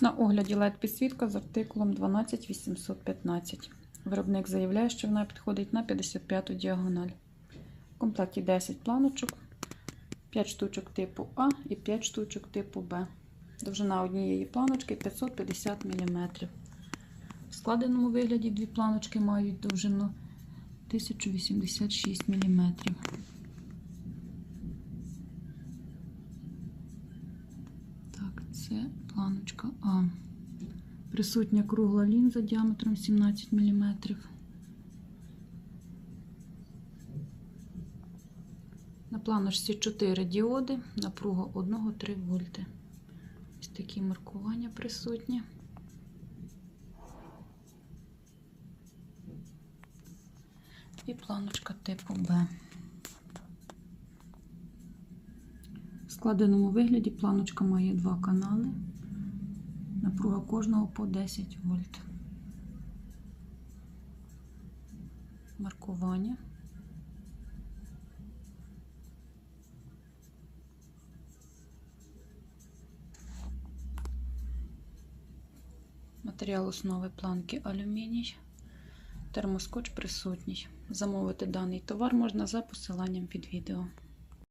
На огляді LED підсвітка з артикулом 12815. Виробник заявляє, що вона підходить на 55-ту діагональ. В комплекті 10 планочок, 5 штучок типу А і 5 штучок типу Б. Довжина однієї планочки 550 мм. В складеному вигляді дві планочки мають довжину 1086 мм. Так, це планочка А. Присутня кругла лінза діаметром 17 мм. На планочці 4 діоди, напруга 1-3 вольти. Ось такі маркування присутні. І планочка типу Б. складеному вигляді планочка має два канали. Напруга кожного по 10 вольт. Маркування. Матеріал основи планки алюміній. Термоскоч присутній. Замовити даний товар можна за посиланням під відео.